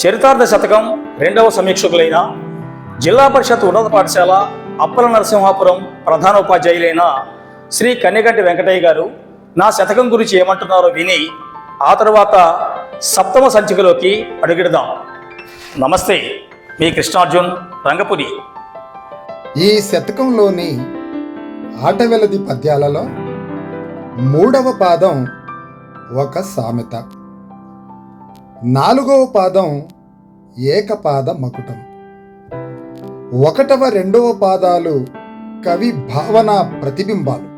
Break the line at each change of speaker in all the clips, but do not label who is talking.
చరితార్థ శతకం రెండవ సమీక్షకులైన జిల్లా పరిషత్ ఉన్నత పాఠశాల అప్పల నరసింహాపురం ప్రధానోపాధ్యాయులైన శ్రీ కన్నెగంటి వెంకటయ్య గారు నా శతకం గురించి ఏమంటున్నారో విని ఆ తర్వాత సప్తమ సంచికలోకి అడుగిడదాం నమస్తే మీ కృష్ణార్జున్ రంగపురి.
ఈ శతకంలోని ఆటవెలది పద్యాలలో మూడవ పాదం ఒక సామెత. నాలుగవ పాదం ఏకపాద మకుటం. ఒకటవ రెండవ పాదాలు కవి భావన ప్రతిబింబాలు.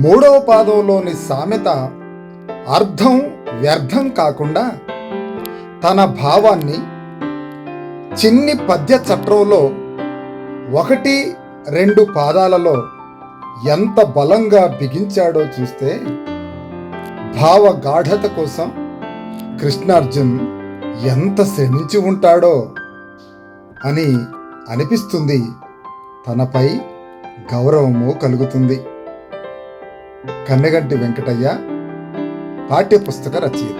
మూడవ పాదంలోని సామెత అర్థం వ్యర్థం కాకుండా తన భావాన్ని చిన్ని పద్య చట్రంలో ఒకటి రెండు పాదాలలో ఎంత బలంగా బిగించాడో చూస్తే భావ గాఢత కోసం కృష్ణార్జున్ ఎంత శ్రమించి ఉంటాడో అని అనిపిస్తుంది. తనపై గౌరవము కలుగుతుంది. కన్నెగంటి వెంకటయ్య పాఠ్యపుస్తక రచయిత.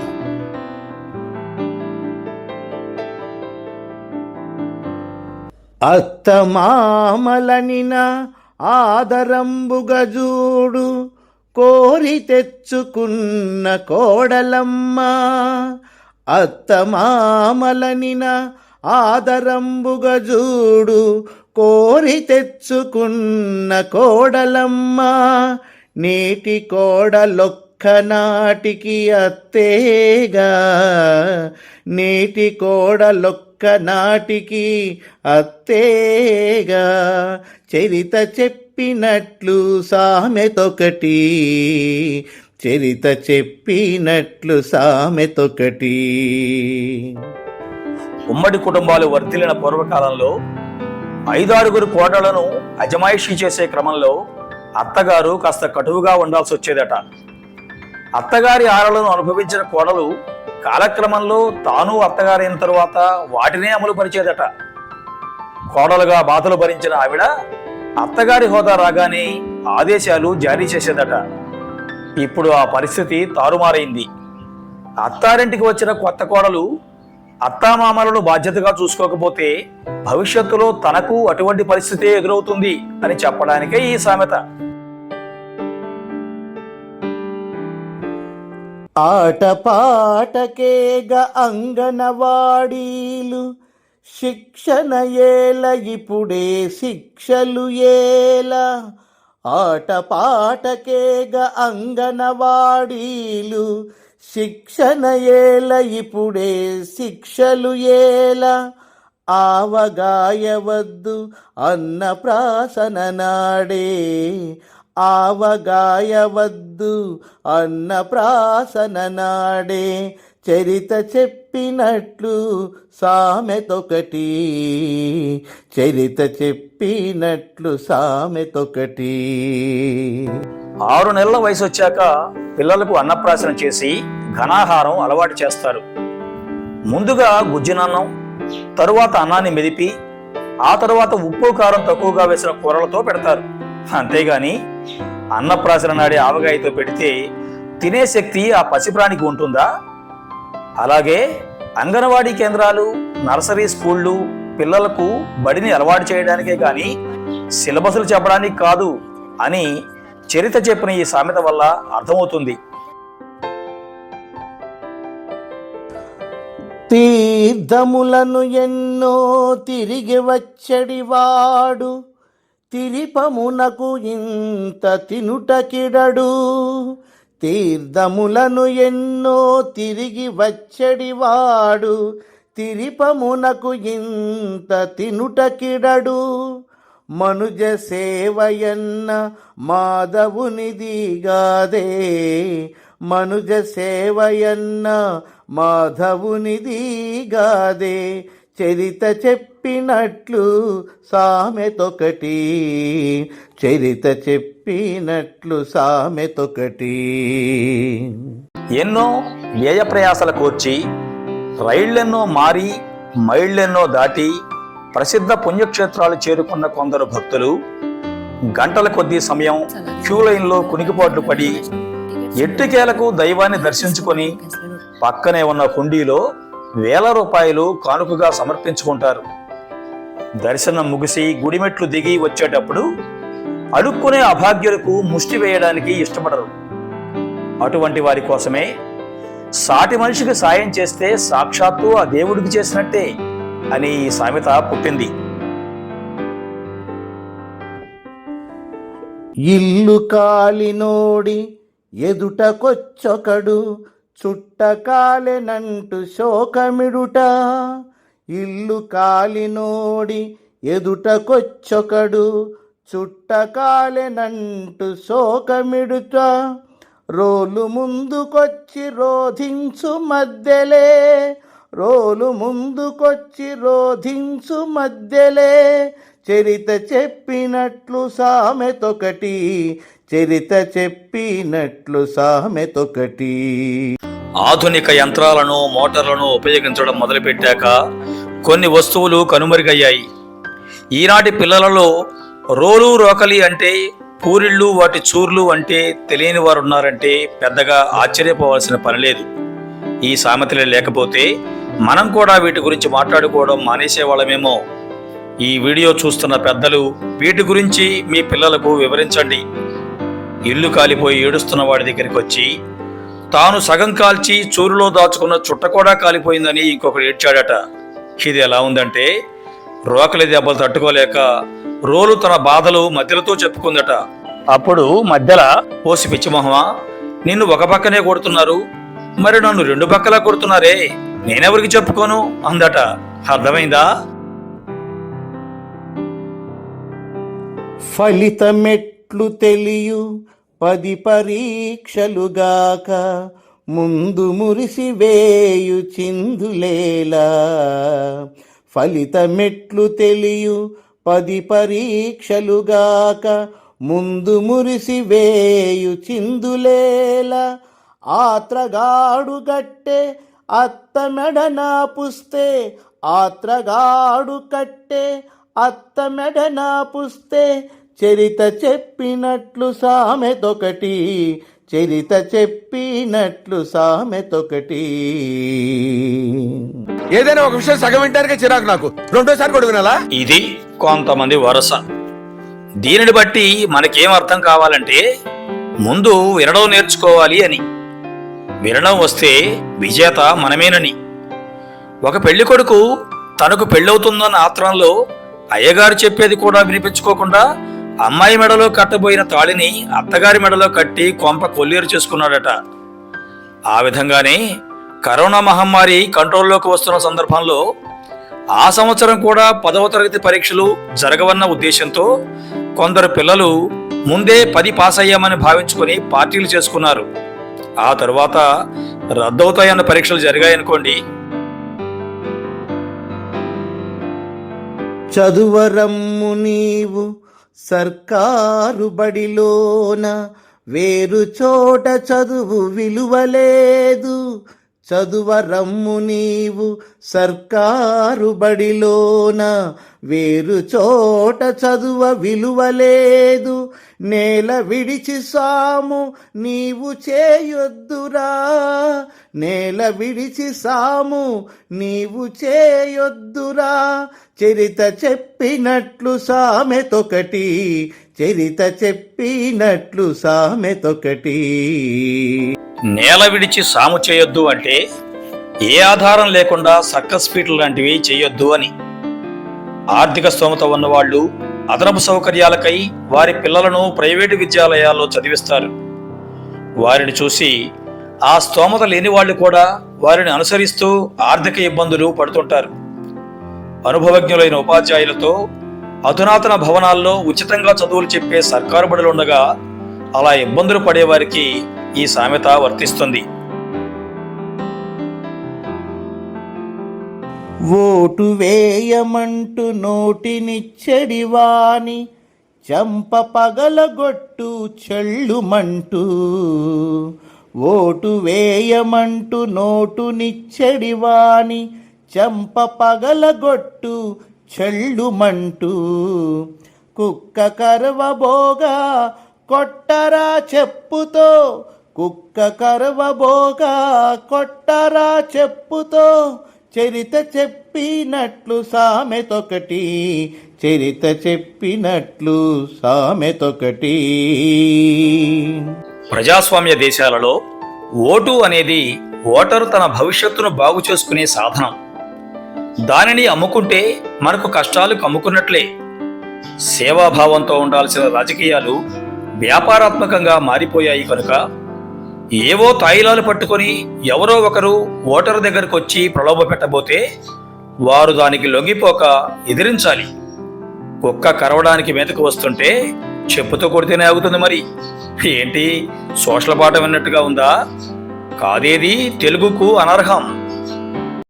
అత్తమామలనిన ఆదరంబుగజూడు కోరి తెచ్చుకున్న కోడలమ్మ అత్తమామలనిన ఆదరంబుగజూడు కోరి తెచ్చుకున్న కోడలమ్మ నీటి కోడలొక్క నాటికి అత్తేగా నీటి కోడలొక్క నాటికి అత్తేగా. చరిత చెప్పినట్లు సామెతొకటి. చరిత చెప్పినట్లు సామెతొకటి.
ఉమ్మడి కుటుంబాలు వర్ధిల్లిన పూర్వకాలంలో ఐదారుగురు కోడలను అజమాయిషీ చేసే క్రమంలో అత్తగారు కాస్త కటువుగా ఉండాల్సి వచ్చేదట. అత్తగారి ఆరలను అనుభవించిన కోడలు కాలక్రమంలో తాను అత్తగారైన తరువాత వాటినే అమలు పరిచేదట. కోడలుగా బాధలు భరించిన ఆవిడ అత్తగారి హోదా రాగానే ఆదేశాలు జారీ చేసేదట. ఇప్పుడు ఆ పరిస్థితి తారుమారైంది. అత్తారింటికి వచ్చిన కొత్త కోడలు అత్తామామలను బాధ్యతగా చూసుకోకపోతే భవిష్యత్తులో తనకు అటువంటి పరిస్థితి ఎదురవుతుంది అని చెప్పడానికే ఈ సామెత.
ఆటపాటకేగ అంగనవాడీలు శిక్షణ ఏల ఇప్పుడే శిక్షలు ఏల. ఆట పాటకేగ అంగనవాడీలు. శిక్షణ ఏల ఇప్పుడే శిక్షలు ఏల. ఆవగాయవద్దు అన్న ప్రాసన నాడే. ఆవగాయవద్దు అన్న ప్రాసన నాడే. చరిత చెప్పినట్లు సామెతొకటి. చరిత చెప్పినట్లు సామెతొకటి.
ఆరు నెలల వయసు వచ్చాక పిల్లలకు అన్నప్రాసన చేసి ఘనాహారం అలవాటు చేస్తారు. ముందుగా గుజ్జనన్నం తరువాత అన్నాన్ని మెదిపి ఆ తరువాత ఉప్పు కారం తక్కువగా వేసిన కూరలతో పెడతారు. అంతేగాని అన్నప్రాసన నాడే ఆవగాయతో పెడితే తినే శక్తి ఆ పసిప్రాణికి ఉంటుందా? అలాగే అంగన్వాడీ కేంద్రాలు నర్సరీ స్కూళ్ళు పిల్లలకు బడిని అలవాటు చేయడానికే కానీ సిలబస్లు చెప్పడానికి కాదు అని చరిత చెప్పిన ఈ సామెత వల్ల అర్థమవుతుంది.
తీర్థములను ఎన్నో తిరిగి వచ్చడివాడు తిరిపమునకు ఇంత తినుటకిడడు తీర్థములను ఎన్నో తిరిగి వచ్చడివాడు తిరిపమునకు ఇంత తినుటకిడడు మనుజ సేవయన్న మాధవునిదిగాదే మనుజ సేవయన్న మాధవునిదిగాదే చరిత చెప్పినట్లు సామెతొకటి. చరిత చెప్పినట్లు సామెతొకటి.
ఎన్నో వ్యయ ప్రయాసల కోర్చి రైళ్ళెన్నో మారి మైళ్ళెన్నో దాటి ప్రసిద్ధ పుణ్యక్షేత్రాలు చేరుకున్న కొందరు భక్తులు గంటల కొద్దీ సమయం క్యూ లైన్లో కునికిపాట్లు పడి ఎట్టికేలకు దైవాన్ని దర్శించుకొని పక్కనే ఉన్న హుండీలో వేల రూపాయలు కానుకగా సమర్పించుకుంటారు. దర్శనం ముగిసి గుడిమెట్లు దిగి వచ్చేటప్పుడు అడుక్కునే అభాగ్యులకు ముష్టి వేయడానికి ఇష్టపడరు. అటువంటి వారి కోసమే సాటి మనిషికి సాయం చేస్తే సాక్షాత్తు ఆ దేవుడికి చేసినట్టే అని ఈ సామెత పుట్టింది.
ఇల్లు కాలినోడి ఎదుటకొచ్చొకడు చుట్టకాలెనంటు శోకమిడుట. ఇల్లు కాలినోడి ఎదుటకొచ్చొకడు చుట్టకాలెనంటు శోకమిడుట. రోలు ముందుకొచ్చి రోధించు మధ్యలే రోలు ముందుకొచ్చి రోధించు మధ్యలే. చరిత చెప్పినట్లు సామెతొకటి చరిత చెప్పినట్లు సామెతొకటి.
ఆధునిక యంత్రాలను మోటార్లను ఉపయోగించడం మొదలుపెట్టాక కొన్ని వస్తువులు కనుమరుగయ్యాయి. ఈనాటి పిల్లలలో రోలు రోకలి అంటే పూరిళ్ళు వాటి చూర్లు అంటే తెలియని వారు ఉన్నారంటే పెద్దగా ఆశ్చర్యపోవాల్సిన పని లేదు. ఈ సామెతలే లేకపోతే మనం కూడా వీటి గురించి మాట్లాడుకోవడం మానేసేవాళ్ళమేమో ఈ వీడియో చూస్తున్న పెద్దలు వీటి గురించి మీ పిల్లలకు వివరించండి. ఇల్లు కాలిపోయి ఏడుస్తున్న వాడి దగ్గరికి వచ్చి తాను సగం కాల్చి చూరులో దాచుకున్న చుట్ట కూడా కాలిపోయిందని ఇంకొకడు ఏడ్చాడట. ఇది ఎలా ఉందంటే రోకలి దెబ్బలు తట్టుకోలేక రోలు తన బాధలు మధ్యలతో చెప్పుకుందట. అప్పుడు మధ్యల ఓసి పిచ్చిమొహమా నిన్ను ఒక పక్కనే కొడుతున్నారు. మరి నన్ను రెండు పక్కలా కొడుతున్నారే నేనెవరికి చెప్పుకోను? అందట. అర్థమైందా?
ఫలితమెట్లు తెలియు పది పరీక్షలుగాక ముందు మురిసి వేయు చిందులేలా. ఫలితమెట్లు తెలియు పది పరీక్షలుగాక ముందు మురిసి వేయు చిందులేలా. ఆత్రగాడు గట్టె అత్త మెడ నాపుస్తే ఆత్రగాడు కట్టె అత్త మెడ నాపుస్తే చరిత చెప్పినట్లు సామెతొకటి. చరిత చెప్పినట్లు సామెతొకటి.
ఏదైనా ఒక విషయం సగం వింటానికే చిరాకు నాకు. రెండోసారి కూడా వినాలా?
ఇది కొంతమంది వరస. దీనిని బట్టి మనకేం అర్థం కావాలంటే ముందు వినడం నేర్చుకోవాలి అని. వినడం వస్తే విజేత మనమేనని. ఒక పెళ్ళి కొడుకు తనకు పెళ్ళవుతుందన్న ఆత్రంలో అయ్యగారు చెప్పేది కూడా వినిపించుకోకుండా అమ్మాయి మెడలో కట్టబోయిన తాళిని అత్తగారి మెడలో కట్టి కొంప కొల్లేరు చేసుకున్నాడట. ఆ విధంగానే కరోనా మహమ్మారి కంట్రోల్లోకి వస్తున్న సందర్భంలో ఆ సంవత్సరం కూడా పదవ తరగతి పరీక్షలు జరగవన్న ఉద్దేశంతో కొందరు పిల్లలు ముందే పది పాస్ అయ్యామని భావించుకొని పార్టీలు చేసుకున్నారు. ఆ తరువాత రద్దవుతాయన్న పరీక్షలు జరిగాయనుకోండి.
చదువరమ్ము నీవు సర్కారు బడిలోన వేరు చోట చదువు విలువలేదు. చదువరమ్ము నీవు సర్కారు బడిలోన. వేరు చోట చదువ విలువలేదు నేల విడిచి సాము నీవు చేయొద్దురా. నేల విడిచి సాము నీవు చేయొద్దురా. చరిత చెప్పినట్లు సామెతొకటి చరిత చెప్పినట్లు సామెతొకటి
నేల విడిచి సాము చేయొద్దు అంటే ఏ ఆధారం లేకుండా సర్కస్ ఫీట్లు లాంటివి చేయొద్దు అని. ఆర్థిక స్తోమత ఉన్నవాళ్ళు అదనపు సౌకర్యాలకై వారి పిల్లలను ప్రైవేటు విద్యాలయాల్లో చదివిస్తారు. వారిని చూసి ఆ స్తోమత లేని వాళ్ళు కూడా వారిని అనుసరిస్తూ ఆర్థిక ఇబ్బందులు పడుతుంటారు. అనుభవజ్ఞులైన ఉపాధ్యాయులతో అధునాతన భవనాల్లో ఉచితంగా చదువులు చెప్పే సర్కారు బడులుండగా అలా ఇబ్బందులు పడేవారికి ఈ సామెత వర్తిస్తుంది.
ఓటు వేయమంటూ నోటినిచ్చడివాని చంప పగలగొట్టు చెళ్ళుమంటూ. ఓటు వేయమంటూ నోటునిచ్చడివాని చంప పగలగొట్టు చెళ్ళుమంటూ. కుక్క కరవబోగా కొట్టరా చెప్పుతో కుక్క కరవబోగా కొట్టరా చెప్పుతో చరిత చెప్పినట్లు సామెతొకటి చరిత చెప్పినట్లు సామెతొకటి.
ప్రజాస్వామ్య దేశాలలో ఓటు అనేది ఓటరు తన భవిష్యత్తును బాగు చేసుకునే సాధనం. దానిని అమ్ముకుంటే మనకు కష్టాలు కమ్ముకున్నట్లే. సేవాభావంతో ఉండాల్సిన రాజకీయాలు వ్యాపారాత్మకంగా మారిపోయాయి కనుక ఏవో తాయిలాలు పట్టుకొని ఎవరో ఒకరు ఓటరు దగ్గరకు వచ్చి ప్రలోభ పెట్టబోతే వారు దానికి లొంగిపోక ఎదిరించాలి. కుక్క కరవడానికి మీదకు వస్తుంటే చెప్పుతో కొడితేనే ఆగుతుంది మరి. ఏంటి? సోషల్ పాఠం విన్నట్టుగా ఉందా? కాదేది? తెలుగుకు అనర్హం.